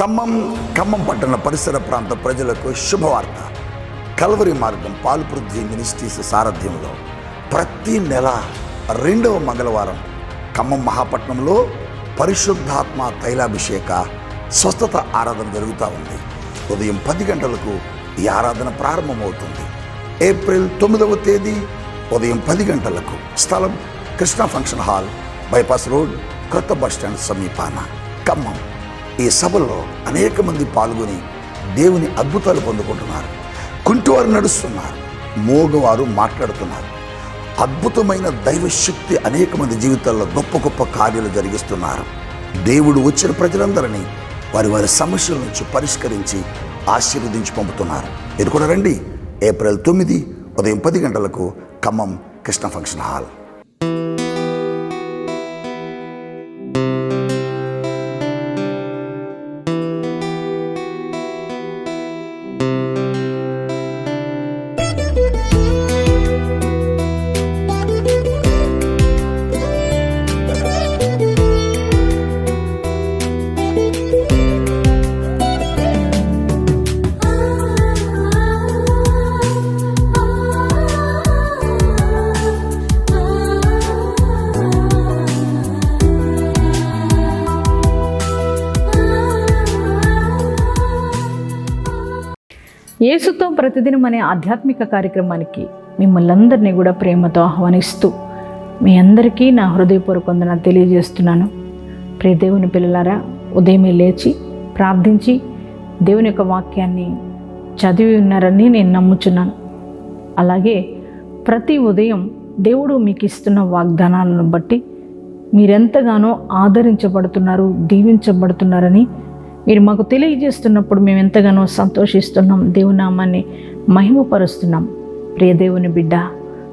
ఖమ్మం ఖమ్మం పట్టణ పరిసర ప్రాంత ప్రజలకు శుభవార్త. కల్వరి మార్గం పాల్పృథ్వీ మినిస్ట్రీస్ సారథ్యంలో ప్రతి నెల రెండవ మంగళవారం ఖమ్మం మహాపట్నంలో పరిశుద్ధాత్మ తైలాభిషేక స్వస్థత ఆరాధన జరుగుతూ ఉంది. ఉదయం పది గంటలకు ఈ ఆరాధన ప్రారంభమవుతుంది. ఏప్రిల్ తొమ్మిదవ తేదీ ఉదయం పది గంటలకు స్థలం Krishna function hall bypass road కొత్త బస్టాండ్ సమీపాన ఖమ్మం. ఈ సభలో అనేక మంది పాల్గొని దేవుని అద్భుతాలు పొందుకుంటున్నారు. కుంటివారు నడుస్తున్నారు. మోగవారు మాట్లాడుతున్నారు. అద్భుతమైన దైవశక్తి అనేక మంది జీవితాల్లో గొప్ప గొప్ప కార్యాలు జరిగిస్తున్నారు. దేవుడు వచ్చిన ప్రజలందరినీ వారి వారి సమస్యల నుంచి పరిష్కరించి ఆశీర్వదించి పంపుతున్నారు. ఇది కూడా రండి. ఏప్రిల్ తొమ్మిది ఉదయం పది గంటలకు ఖమ్మం కృష్ణ ఫంక్షన్ హాల్. యేసుతో ప్రతిదినం అనే ఆధ్యాత్మిక కార్యక్రమానికి మిమ్మల్ని అందరినీ కూడా ప్రేమతో ఆహ్వానిస్తూ మీ అందరికీ నా హృదయపూర్వక వందనాలు తెలియజేస్తున్నాను. ప్రియ దేవుని పిల్లలారా ఉదయమే లేచి ప్రార్థించి దేవుని యొక్క వాక్యాన్ని చదివి ఉన్నారని నేను నమ్ముచున్నాను. అలాగే ప్రతి ఉదయం దేవుడు మీకు ఇస్తున్న వాగ్దానాలను బట్టి మీరెంతగానో ఆదరించబడుతున్నారు దీవించబడుతున్నారని మీరు మాకు తెలియజేస్తున్నప్పుడు మేము ఎంతగానో సంతోషిస్తున్నాం. దేవునామాన్ని మహిమపరుస్తున్నాం. ప్రియ దేవుని బిడ్డ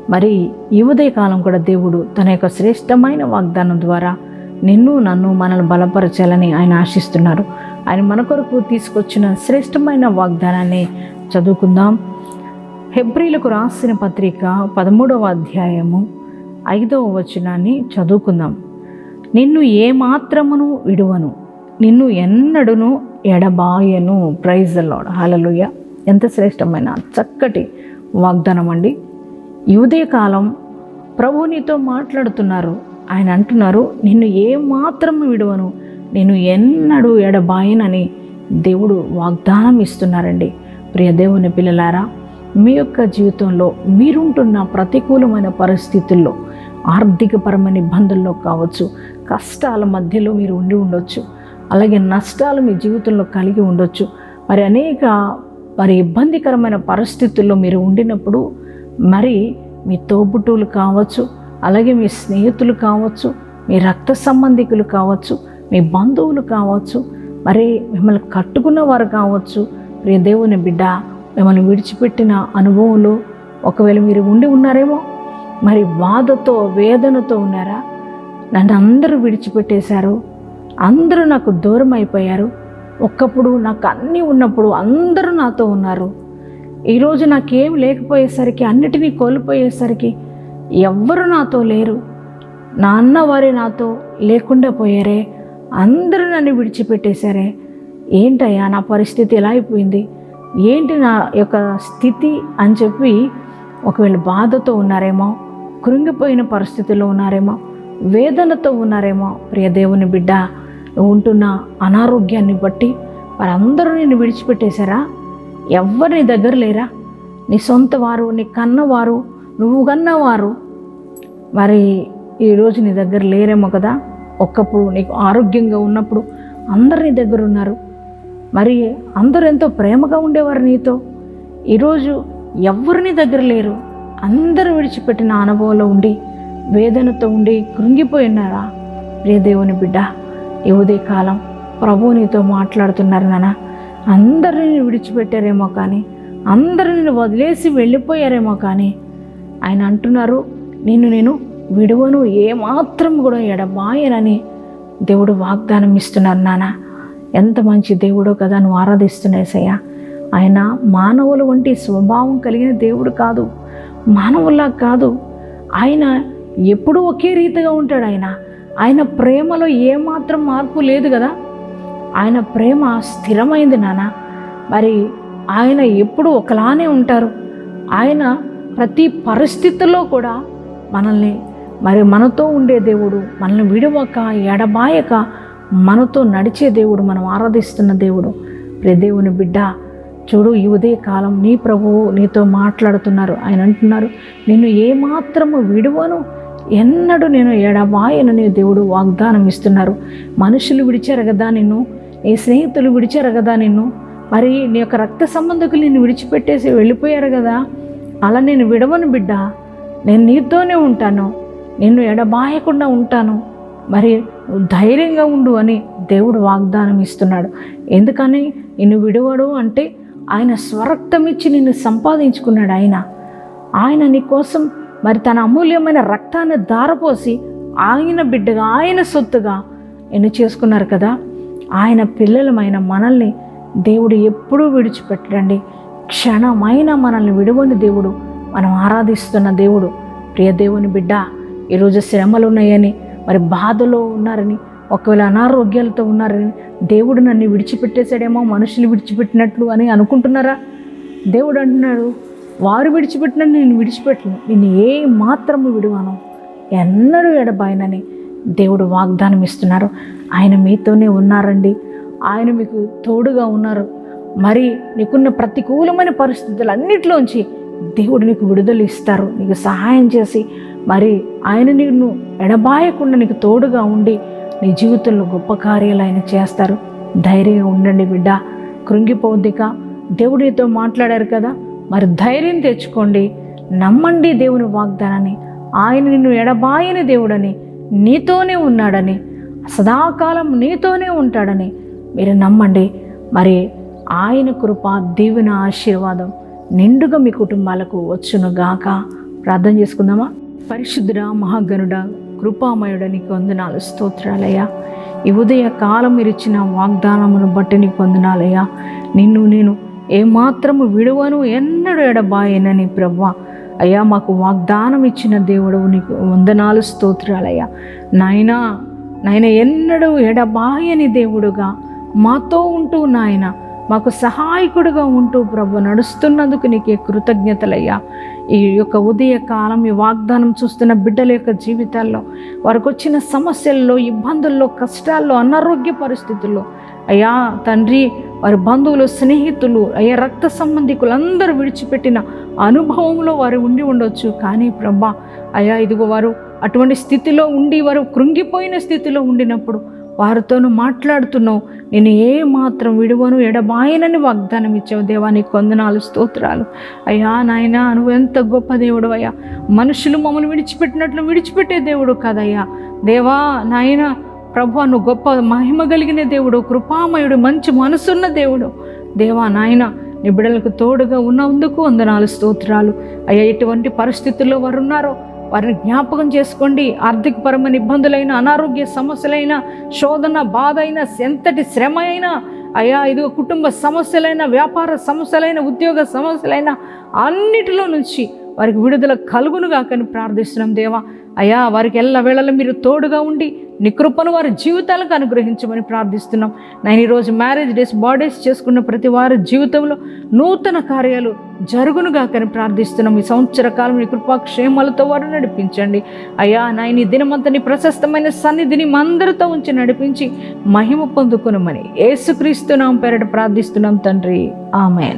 మరి ఈ ఉదయకాలం కూడా దేవుడు తన యొక్క శ్రేష్టమైన వాగ్దానం ద్వారా నిన్ను నన్ను మనల్ని బలపరచాలని ఆయన ఆశిస్తున్నారు. ఆయన మన కొరకు తీసుకొచ్చిన శ్రేష్టమైన వాగ్దానాన్ని చదువుకుందాం. హెబ్రిలకు రాసిన పత్రిక పదమూడవ అధ్యాయము ఐదవ వచనాన్ని చదువుకుందాం. నిన్ను ఏమాత్రమును విడువను? నిన్ను ఎన్నడూను ఎడబాయను. ప్రైజ్ లాడ్ హలలుయ ఎంత శ్రేష్టమైన చక్కటి వాగ్దానం అండి. ఈ ఉదయకాలం ప్రభు నీతో మాట్లాడుతున్నారు. ఆయన అంటున్నారు నిన్ను ఏమాత్రం విడువను. నేను ఎన్నడూ ఎడబాయనని దేవుడు వాగ్దానం ఇస్తున్నారండి. ప్రియ దేవుని పిల్లలారా మీ యొక్క జీవితంలో మీరుంటున్న ప్రతికూలమైన పరిస్థితుల్లో ఆర్థికపరమైన ఇబ్బందుల్లో కావచ్చు కష్టాల మధ్యలో మీరు ఉండి ఉండొచ్చు. అలాగే నష్టాలు మీ జీవితంలో కలిగి ఉండొచ్చు. మరి అనేక మరి ఇబ్బందికరమైన పరిస్థితుల్లో మీరు ఉండినప్పుడు మరి మీ తోబుట్టువులు కావచ్చు అలాగే మీ స్నేహితులు కావచ్చు మీ రక్త సంబంధికులు కావచ్చు మీ బంధువులు కావచ్చు మరి మిమ్మల్ని కట్టుకున్న వారు కావచ్చు. ప్రియ దేవుని బిడ్డ మిమ్మల్ని విడిచిపెట్టిన అనుభవంలో ఒకవేళ మీరు ఉండి ఉన్నారేమో మరి బాధతో వేదనతో ఉన్నారా? నన్ను అందరూ విడిచిపెట్టేశారు. అందరూ నాకు దూరం అయిపోయారు. ఒక్కప్పుడు నాకు అన్నీ ఉన్నప్పుడు అందరూ నాతో ఉన్నారు. ఈరోజు నాకేం లేకపోయేసరికి అన్నిటినీ కోల్పోయేసరికి ఎవ్వరు నాతో లేరు. నా అన్నవారే నాతో లేకుండా పోయారే. అందరూ నన్ను విడిచిపెట్టేశారే. ఏంటయ్యా నా పరిస్థితి ఎలా అయిపోయింది? ఏంటి నా యొక్క స్థితి అని చెప్పి ఒకవేళ బాధతో ఉన్నారేమో కృంగిపోయిన పరిస్థితిలో ఉన్నారేమో వేదనతో ఉన్నారేమో ప్రియ దేవుని బిడ్డ ఉంటున్న అనారోగ్యాన్ని బట్టి వారందరూ నిన్ను విడిచిపెట్టేశారా? ఎవ్వరు నీ దగ్గర లేరా? నీ సొంత వారు నీ కన్నవారు నువ్వు కన్నవారు. మరి ఈరోజు నీ దగ్గర లేరేమో కదా? ఒక్కప్పుడు నీకు ఆరోగ్యంగా ఉన్నప్పుడు అందరు నీ దగ్గర ఉన్నారు. మరి అందరూ ఎంతో ప్రేమగా ఉండేవారు నీతో. ఈరోజు ఎవ్వరు నీ దగ్గర లేరు. అందరూ విడిచిపెట్టిన అనుభవంలో ఉండి వేదనతో ఉండి కృంగిపోయి ఉన్నారా? ప్రియ దేవుని బిడ్డ ఈ కాలం ప్రభు నీతో మాట్లాడుతున్నారు నాన్న అందరిని విడిచిపెట్టారేమో కానీ అందరిని వదిలేసి వెళ్ళిపోయారేమో కానీ ఆయన అంటున్నారు నిన్ను నేను విడువను ఏమాత్రం కూడా ఎడబాయనని దేవుడు వాగ్దానం ఇస్తున్నారు నాన్న ఎంత మంచి దేవుడో కదా నువ్వు ఆరాధిస్తున్నాసయ్యా ఆయన మానవుల వంటి స్వభావం కలిగిన దేవుడు కాదు మానవుల్లా కాదు. ఆయన ఎప్పుడూ ఒకే రీతిగా ఉంటాడు ఆయన. ఆయన ప్రేమలో ఏమాత్రం మార్పు లేదు కదా? ఆయన ప్రేమ స్థిరమైంది నాన్న మరి ఆయన ఎప్పుడు ఒకలానే ఉంటారు? ఆయన ప్రతి పరిస్థితుల్లో కూడా మనల్ని మరి మనతో ఉండే దేవుడు మనల్ని విడవక ఎడబాయక మనతో నడిచే దేవుడు మనం ఆరాధిస్తున్న దేవుడు. ప్రియ దేవుని బిడ్డ చూడు ఈ ఉదయ కాలం నీ ప్రభువు నీతో మాట్లాడుతున్నారు. ఆయన అంటున్నారు నిన్ను ఏమాత్రము విడువను ఎన్నడూ నేను ఎడబాయనని దేవుడు వాగ్దానం ఇస్తున్నారు. మనుషులు విడిచారు కదా నిన్ను నీ స్నేహితులు విడిచారు కదా నిన్ను మరి నీ యొక్క రక్త సంబంధకులు నిన్ను విడిచిపెట్టేసి వెళ్ళిపోయారు కదా. అలా నేను విడవను బిడ్డ. నేను నీతోనే ఉంటాను. నిన్ను ఎడబాయకుండా ఉంటాను. మరి ధైర్యంగా ఉండు అని దేవుడు వాగ్దానం ఇస్తున్నాడు. ఎందుకని? నిన్ను విడవడు అంటే ఆయన స్వరక్తం ఇచ్చి నిన్ను సంపాదించుకున్నాడు ఆయన. ఆయన నీ కోసం మరి తన అమూల్యమైన రక్తాన్ని దారపోసి ఆయన బిడ్డగా ఆయన సొత్తుగా ఎన్ని చేసుకున్నారు కదా. ఆయన పిల్లలమైన మనల్ని దేవుడు ఎప్పుడూ విడిచిపెట్టడండి. క్షణమైన మనల్ని విడవని దేవుడు మనం ఆరాధిస్తున్న దేవుడు. ప్రియ దేవుని బిడ్డ ఈరోజు శ్రమలు ఉన్నాయని మరి బాధలో ఉన్నారని ఒకవేళ అనారోగ్యాలతో ఉన్నారని దేవుడు నన్ను విడిచిపెట్టేశాడేమో మనుషులు విడిచిపెట్టినట్లు అని అనుకుంటున్నారా? దేవుడు అంటున్నాడు వారు విడిచిపెట్టిన నేను విడిచిపెట్టను. నేను ఏ మాత్రము విడువాను. ఎన్నడూ ఎడబాయనని దేవుడు వాగ్దానం ఇస్తున్నారు. ఆయన మీతోనే ఉన్నారండి. ఆయన మీకు తోడుగా ఉన్నారు. మరి నీకున్న ప్రతికూలమైన పరిస్థితులు అన్నిటిలోంచి దేవుడు నీకు విడుదల ఇస్తారు. నీకు సహాయం చేసి మరి ఆయన నిన్ను ఎడబాయకుండా నీకు తోడుగా ఉండి నీ జీవితంలో గొప్ప కార్యాలు ఆయన చేస్తారు. ధైర్యంగా ఉండండి బిడ్డ. కృంగిపోద్దిక. దేవుడితో నీతో మాట్లాడారు కదా. మరి ధైర్యం తెచ్చుకోండి. నమ్మండి దేవుని వాగ్దానాన్ని. ఆయన నిన్ను ఎడబాయని దేవుడని నీతోనే ఉన్నాడని సదాకాలం నీతోనే ఉంటాడని మీరు నమ్మండి. మరి ఆయన కృప దీవెన ఆశీర్వాదం నిండుగా మీ కుటుంబాలకు వచ్చునుగాక ప్రార్థన చేసుకుందామా? పరిశుద్ధుడ మహాగనుడ కృపామయుడ నీకు వందనాలు స్తోత్రాలయ్యా. ఈ ఉదయ కాలం మీరు ఇచ్చిన వాగ్దానమును బట్టి నీకు వందనాలయ్యా. నిన్ను నేను ఏమాత్రము విడువను ఎన్నడూ ఎడబాయనని ప్రవ్వా. అయ్యా మాకు వాగ్దానం ఇచ్చిన దేవుడు నీకు వందనాలు స్తోత్రాలయ్యా. నాయనా నాయన ఎన్నడూ ఎడబాయని దేవుడుగా మాతో ఉంటూ నాయన. మాకు సహాయకుడుగా ఉంటూ ప్రభు నడుస్తున్నందుకు నీకే కృతజ్ఞతలయ్యా. ఈ యొక్క ఉదయ కాలం ఈ వాగ్దానం చూస్తున్న బిడ్డల యొక్క జీవితాల్లో వారికి వచ్చిన సమస్యల్లో ఇబ్బందుల్లో కష్టాల్లో అనారోగ్య పరిస్థితుల్లో అయ్యా తండ్రి వారి బంధువులు స్నేహితులు అయ్యా రక్త సంబంధికులందరూ విడిచిపెట్టిన అనుభవంలో వారు ఉండి ఉండొచ్చు. కానీ ప్రభా అయ్యా ఇదిగో వారు అటువంటి స్థితిలో ఉండి వారు కృంగిపోయిన స్థితిలో ఉండినప్పుడు వారితోనూ మాట్లాడుతున్నావు. నేను ఏ మాత్రం విడువను ఎడబాయనని వాగ్దానం ఇచ్చావు. దేవా కొందనాలు స్తోత్రాలు. అయ్యా నాయనా నువ్వు ఎంత గొప్ప దేవుడు అయ్యా. మనుషులు మమ్మల్ని విడిచిపెట్టినట్లు విడిచిపెట్టే దేవుడు కదయ్యా. దేవా నాయన ప్రభు నువ్వు గొప్ప మహిమ కలిగిన దేవుడు కృపామయుడు మంచి మనసున్న దేవుడు. దేవా నాయన నీ బిడ్డలకు తోడుగా ఉన్నందుకు వందనాలు స్తోత్రాలు. అయ్యా ఎటువంటి పరిస్థితుల్లో వారు ఉన్నారో వారిని జ్ఞాపకం చేసుకోండి. ఆర్థికపరమైన ఇబ్బందులైన అనారోగ్య సమస్యలైన శోధన బాధ అయినా ఎంతటి శ్రమ అయినా అయ్యా ఇది కుటుంబ సమస్యలైన వ్యాపార సమస్యలైన ఉద్యోగ సమస్యలైన అన్నిటిలో నుంచి వారికి విడుదల కలుగును కాకని ప్రార్థిస్తున్నాం దేవా. అయ్యా వారికి ఎల్ల వేళలో మీరు తోడుగా ఉండి నీ కృపను వారి జీవితాలకు అనుగ్రహించమని ప్రార్థిస్తున్నాం. నేను ఈరోజు మ్యారేజ్ డేస్ బర్త్డేస్ చేసుకున్న ప్రతి వారి జీవితంలో నూతన కార్యాలు జరుగునుగాకని ప్రార్థిస్తున్నాం. ఈ సంవత్సర కాలం నీ కృపాక్షేమాలతో వారు నడిపించండి. అయ్యా నాయన ఈ దినమంతా నీ ప్రశస్తమైన సన్నిధిని మందరితో ఉంచి నడిపించి మహిమ పొందుకునమని ఏసుక్రీస్తున్నాం పేరట ప్రార్థిస్తున్నాం తండ్రి. ఆమెన్.